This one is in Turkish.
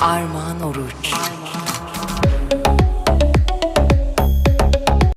Armağan Oruç. Armağan.